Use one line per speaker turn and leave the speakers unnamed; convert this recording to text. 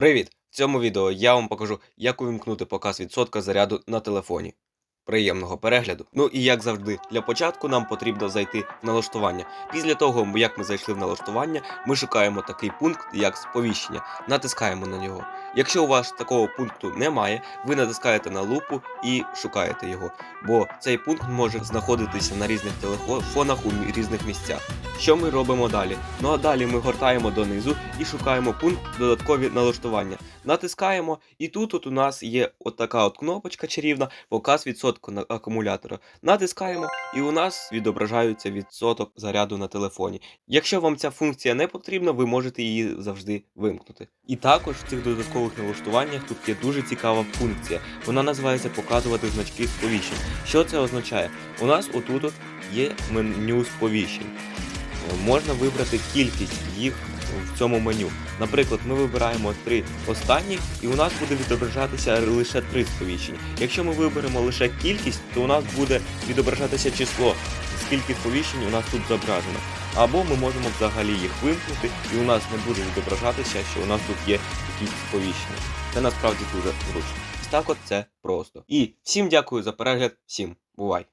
Привіт! В цьому відео я вам покажу, як увімкнути показ відсотка заряду на телефоні. Приємного перегляду. Ну і як завжди, для початку нам потрібно зайти в налаштування. Після того, як ми зайшли в налаштування, ми шукаємо такий пункт, як сповіщення. Натискаємо на нього. Якщо у вас такого пункту немає, ви натискаєте на лупу і шукаєте його, бо цей пункт може знаходитися на різних телефонах у різних місцях. Що ми робимо далі? Ну а далі ми гортаємо донизу і шукаємо пункт додаткові налаштування. Натискаємо, і тут от у нас є от така от кнопочка чарівна, показ відсотку на акумулятора. Натискаємо, і у нас відображається відсоток заряду на телефоні. Якщо вам ця функція не потрібна, ви можете її завжди вимкнути. І також в цих додаткових налаштуваннях тут є дуже цікава функція. Вона називається показувати значки сповіщень. Що це означає? У нас отут от є меню сповіщень. Можна вибрати кількість їх в цьому меню. Наприклад, ми вибираємо три останні, і у нас буде відображатися лише три сповіщення. Якщо ми виберемо лише кількість, то у нас буде відображатися число, скільки сповіщень у нас тут зображено. Або ми можемо взагалі їх вимкнути, і у нас не буде відображатися, що у нас тут є якісь сповіщення. Це насправді дуже зручно. Так от це просто. І всім дякую за перегляд, всім бувай!